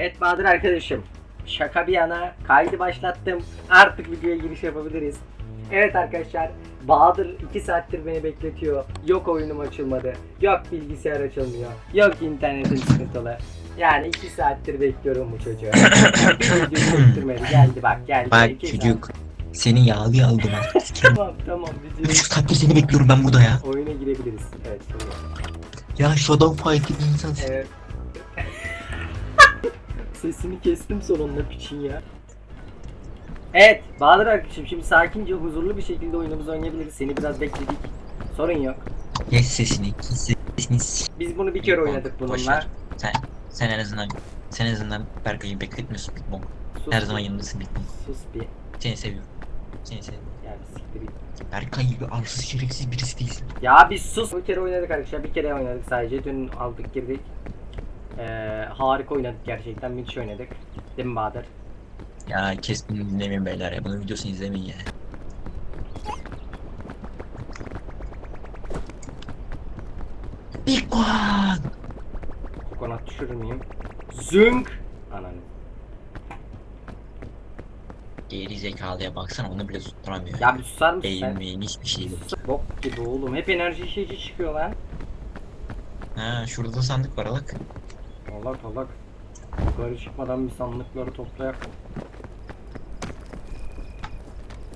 Evet Bahadır arkadaşım. Şaka bir yana kaydı başlattım. Artık videoya giriş yapabiliriz. Evet arkadaşlar Bahadır 2 saattir beni bekletiyor. Yok oyunum açılmadı. Yok bilgisayar açılmıyor. Yok internetin sıkıntılı. Yani 2 saattir bekliyorum bu çocuğu. bir video çektirmedi. Geldi bak geldi. Bak İki çocuk. Seni yağlı aldım artık. saat. Tamam tamam video. buçuk saattir seni bekliyorum ben burada ya. Oyuna girebiliriz. Evet. şimdi. Ya Shadow Fight gibi insan. Evet. Sesini kestim sonunda piçin ya. Evet Bahadır arkadaşım şimdi sakince huzurlu bir şekilde oyunumuzu oynayabiliriz. Seni biraz bekledik. Sorun yok. Kes sesini, kes sesini. Biz bunu bir kere oynadık bununla. Sen, sen en azından, sen en azından Berkay'ı bekletmiyorsun Big Bong. Sus Her zaman yanındasın Big Bong. Sus bir. Seni seviyorum. Seni seviyorum. Ya bir siktir. Berkay gibi arsız şerefsiz birisi değilsin. Ya bir sus. Bir kere oynadık arkadaşlar. Bir kere oynadık sadece. Dün aldık girdik. Ee, harika oynadık gerçekten. Müthiş oynadık. Değil mi Bahadır? Ya kes bunu dinlemeyin beyler ya. Bunun videosunu izlemeyin ya. Big Bong! Kokonat düşürür müyüm? Zünk! Ananı. Geri zekalıya baksana onu bile tutturamıyor. Ya bir susar mısın sen? Eğilmeyin hiçbir şey yok. Bok gibi oğlum. Hep enerji içici çıkıyor lan. Ha şurada da sandık var alak. Allah Allah. Yukarı çıkmadan bir sandıkları toplayak.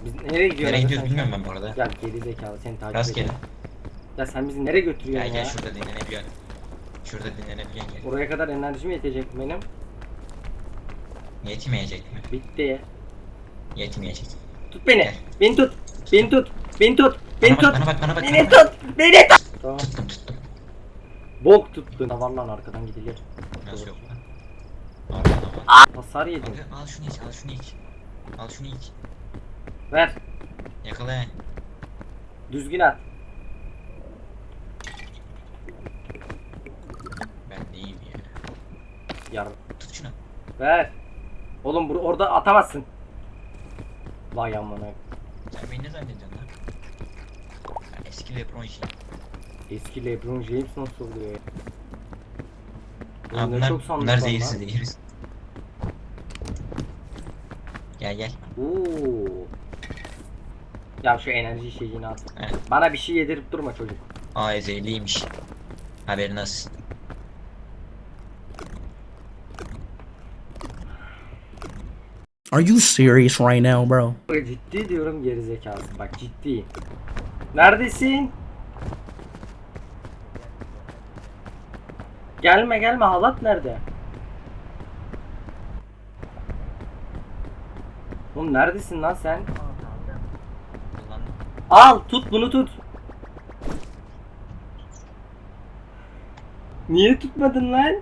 Biz nereye gidiyoruz? Nereye gidiyoruz bilmiyorum ben bu arada. Ya geri zekalı seni takip Rastgele. Ya sen bizi nereye götürüyorsun Gel ya? gel şurada dinlenebiliyorsun. Şurada dinlenebiliyorsun gel. Oraya kadar enerjim yetecek benim. Yetmeyecek mi? Bitti. Yetmeyecek. Tut beni. Beni tut. Beni tut. Beni tut. Beni Bana bak, tut. bana bak bana bak. Beni bana tut. Beni tut. Tamam. Tuttum. Bok tuttun. Da var lan arkadan gidilir. Nasıl yok lan? Arkadan var. Hasar yedim. Kanka al şunu iç al şunu iç. Al şunu iç. Ver. Yakala. Düzgün at. Ben de iyiyim ya. Yar. Tut şunu. Ver. Oğlum bur orada atamazsın. Vay amına. Sen beni ne zannediyorsun lan? Ya eski Lebron işi. Eski LeBron James nasıl oluyor ya? Aa, Oğlum ne bunlar, çok sandık bunlar var zehirsiz lan. zehirsiz. Gel gel. Oo. Ya şu enerji şeyini at. Evet. Bana bir şey yedirip durma çocuk. Aa zehirliymiş. Haberin olsun. Are you serious right now, bro? Ciddi diyorum gerizekalısı. Bak ciddi. Neredesin? Gelme gelme halat nerede? Oğlum neredesin lan sen? Al tut bunu tut. Niye tutmadın lan?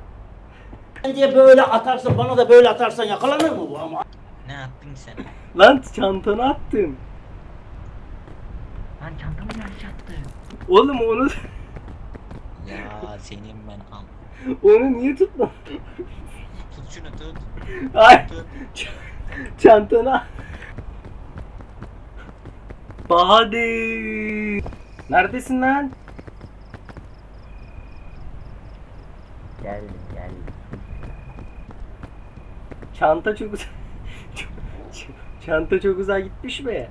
diye böyle atarsan bana da böyle atarsan yakalanır mı bu ama? ne yaptın sen? Lan çantana attım. Lan çantamı nerede attı? Oğlum onu Ya senin ben al. onu niye tutmadın? Tut şunu tut. Ay Tut. çantana. Bahadır. Neredesin lan? Geldim geldim. Çanta çok uza- Ç- ç- Çanta çok uzağa gitmiş mi?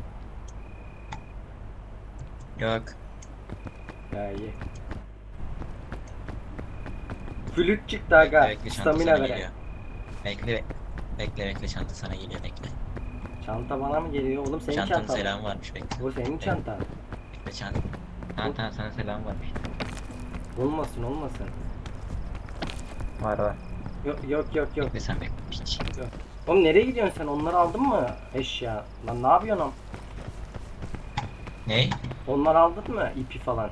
Yok. Ya iyi. Flüt çıktı aga. Bekle çanta Stamina sana veren. geliyor. Bekle be- bekle bekle çanta sana geliyor bekle. Çanta bana mı geliyor? Oğlum senin Çantanın çantan. selamı varmış bekle. Bu senin çantan. Bekle çanta. Tamam tamam sana selam varmış. Olmasın olmasın. Var var. Yok yok yok yok. Bekle sen bekle piç. Oğlum nereye gidiyorsun sen? Onları aldın mı? Eşya. Lan ne yapıyorsun oğlum? Ne? Onları aldın mı? İpi falan.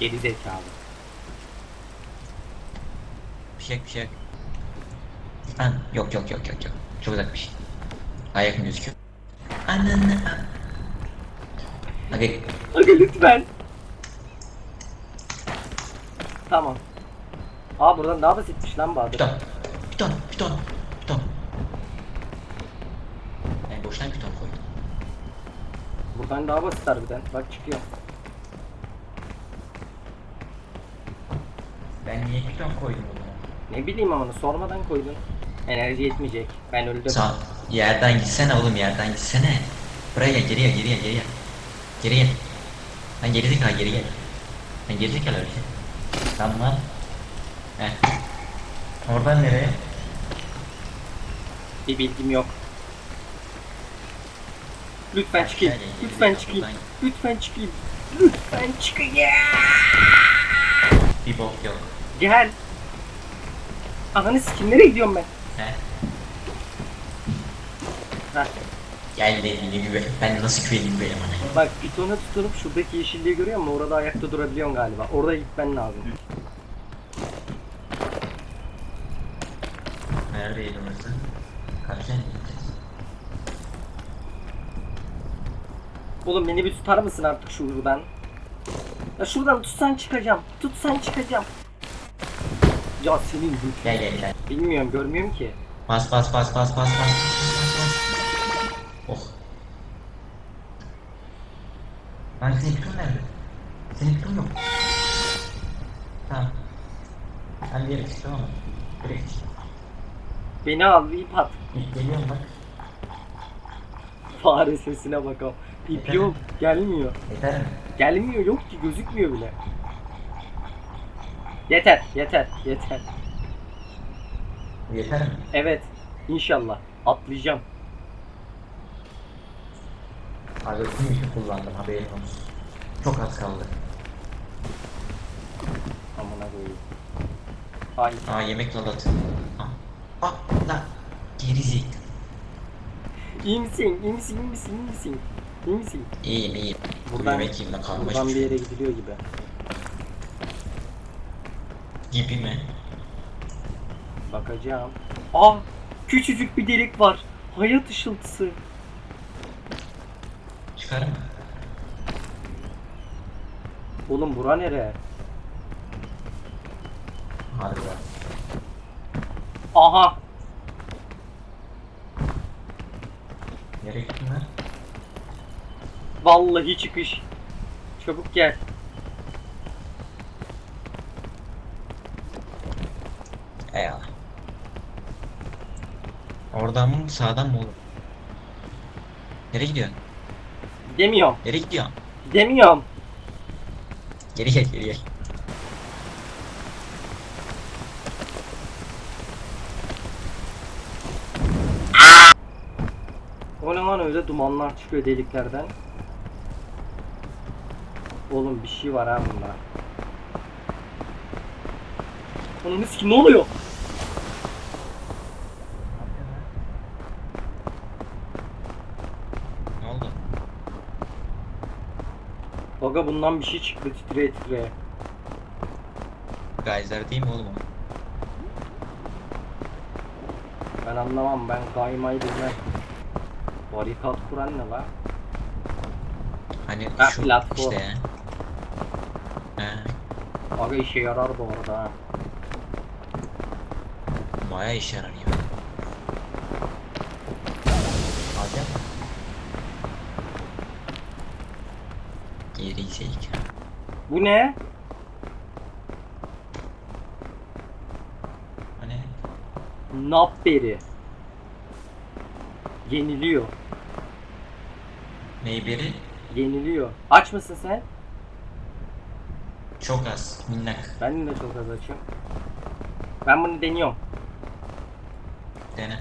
Geri zekalı. Pişek pişek. Ha, yok yok yok yok yok. Çok uzakmış. Şey. Ayak mı gözüküyor? Ananı. Hadi. Hadi lütfen. Tamam. Aa buradan daha basitmiş şey lan Bahadır. Piton. Piton. Piton. Piton. Yani boşuna piton koydum. Buradan daha basit harbiden. Bak çıkıyor. Niye piton koydum o zaman? Ne bileyim ama onu sormadan koydun. Enerji yetmeyecek. Ben öldüm. Sağ yerden gitsene oğlum yerden gitsene. Buraya gel geriye geriye geriye. Geriye. Lan geri zekalı geri gel. Lan geri zekalı öyle. Tamam. Heh. Oradan nereye? Bir bilgim yok. Lütfen çıkayım. gel, Lütfen geri çıkayım. buradan. Lütfen çıkayım. Lütfen çıkayım. Bir bok yok. Gel. Ananı sikim nereye gidiyorum ben? He? Heh. Gel dediğine güven. Ben nasıl güveneyim böyle bana? Bak pitona tutunup şuradaki yeşilliği görüyor musun? Orada ayakta durabiliyorsun galiba. Orada gitmen lazım. Neredeydi orası? Karşıya mı gideceğiz? Oğlum beni bir tutar mısın artık şuradan? Ya şuradan tutsan çıkacağım. Tutsan çıkacağım. Ya senin bu- Gel gel gel. Bilmiyorum görmüyorum ki. Bas bas bas bas bas bas. Oh. Lan senin piton nerede? Senin piton yok. Tamam. Ben bir yere git tamam mı? Direkt git. Beni al bir ip at. Git, Geliyorum bak. Fare sesine bakalım. İp yok. Gelmiyor. Yeter mi? Gelmiyor yok ki gözükmüyor bile. Yeter yeter yeter. Yeter mi? Evet. İnşallah. Atlayacağım. Abi tüm işi kullandım haberin olsun. Çok az kaldı. Amına koyayım. Hayır. Aa yemek lalatı. Ah. Ah la. Geri zek. İyi misin? İyi misin? İyi misin? İyi misin? İyi misin? İyiyim iyiyim. Bu Buradan, yemek yiyeyim de kalmış buradan bir bir şey. yere gidiliyor gibi. Gibi mi? Bakacağım. Aa! Küçücük bir delik var. Hayat ışıltısı. Çıkar mı? Oğlum bura nere? Hadi be. Aha! Nereye gittin lan? Vallahi çıkış. Çabuk gel. Oradan mı sağdan mı oğlum? Nereye gidiyorsun? Gidemiyorum. Nereye gidiyorsun? Gidemiyorum. Geri gel geri gel. O ne lan öyle dumanlar çıkıyor deliklerden. Oğlum bir şey var ha bunda. Onun ki ne oluyor? Ne oldu? Baga bundan bir şey çıktı titreye titreye. Geyser değil mi oğlum o? Ben anlamam ben kaymayı bilmem. Barikat kuran ne la? Hani Ha, şu platform. işte. He, Aga işe yarar bu arada ha. baya işe yarar ya. Alacak zeka. Bu ne? O ne? Napperi. Yeniliyor. Meyberi Yeniliyor. Aç mısın sen? çok az, minnak. Ben de çok az açıyorum. Ben bunu deniyorum. Dene.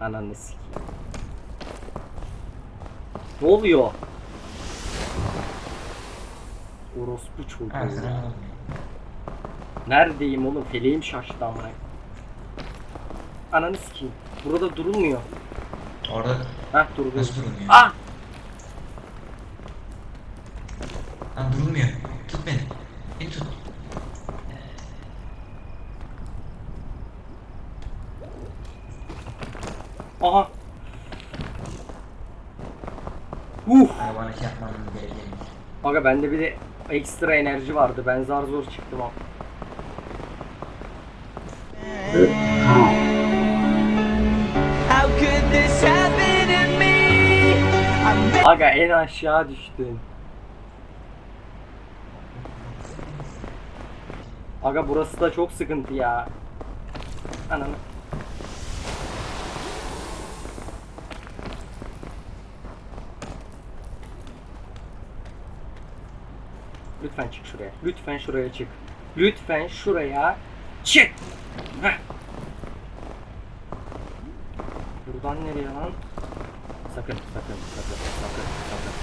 Ananı sikeyim. Ne oluyor? Orospu çocuğu. Ya. Neredeyim oğlum? Feleğim şaştı amına. Ananı sikeyim. Burada durulmuyor. Orada Heh durdu. nasıl durmuyor? Ah! Lan durmuyor. Tut beni. Beni tut. Aha! Uh! Bana şey yapmam gerekiyor. Aga bende bir de ekstra enerji vardı. Ben zar zor çıktım to me? Aga en aşağı düştün. Aga burası da çok sıkıntı ya. Ananı. Lütfen çık şuraya. Lütfen şuraya çık. Lütfen şuraya çık. Heh. Buradan nereye lan? Sakın, sakın, sakın, sakın, sakın.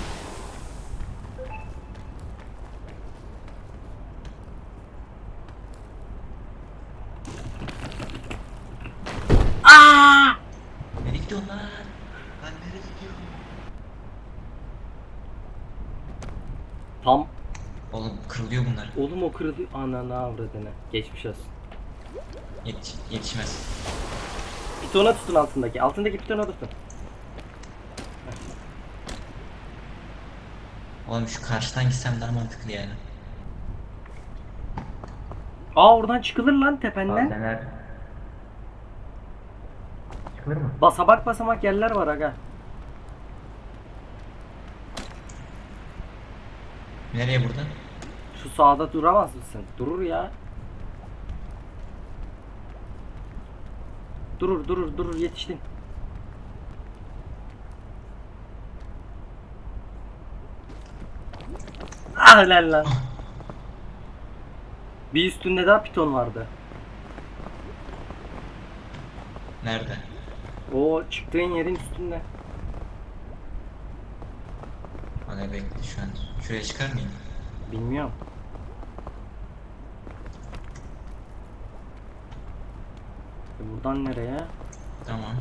Aa! Nereye gidiyorsun lan nereye gidiyorsun? Tam Oğlum kırılıyor bunlar. oğlum o kırıldı ananı avradını. Geçmiş olsun. Yetiş, yetişmez. Pitona tutun altındaki. Altındaki pitona tutun. Oğlum şu karşıdan gitsem daha mantıklı yani. Aa oradan çıkılır lan tependen. Neler? Çıkılır mı? Basamak basamak yerler var aga. Nereye buradan? Şu sağda duramaz mısın? Durur ya. Durur durur durur yetiştin. Ah lan lan. Bir üstünde daha piton vardı. Nerede? O çıktığın yerin üstünde. Hadi bekle şu an. Şuraya çıkar mıyım? Bilmiyorum. E Buradan nereye? Tamam.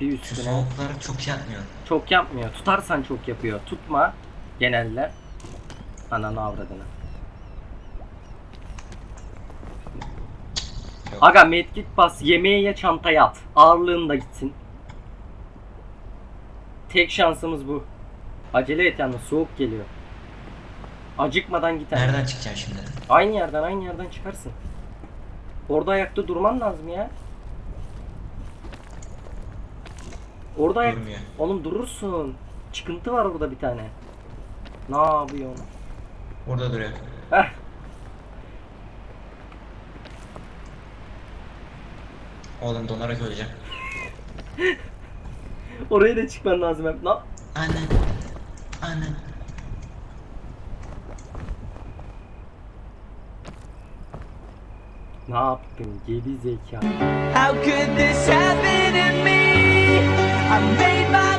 Bir Şu üstüne. soğuklar çok yapmıyor. Çok yapmıyor. Tutarsan çok yapıyor. Tutma genelde. Ananı avradını. Yok. Aga medkit bas yemeğe ya çantaya at. Ağırlığın da gitsin. Tek şansımız bu. Acele et yalnız soğuk geliyor. Acıkmadan git. hemen. Nereden çıkacağım şimdi? Aynı yerden aynı yerden çıkarsın. Orada ayakta durman lazım ya. Orada ayak... Durmuyor. Oğlum durursun. Çıkıntı var orada bir tane. Ne yapıyorsun? Burada duruyor. Heh. Oğlum donarak öleceğim. Oraya da çıkman lazım hep. Ne? Anne. yaptın geri zeka? How could this happen to me? I made my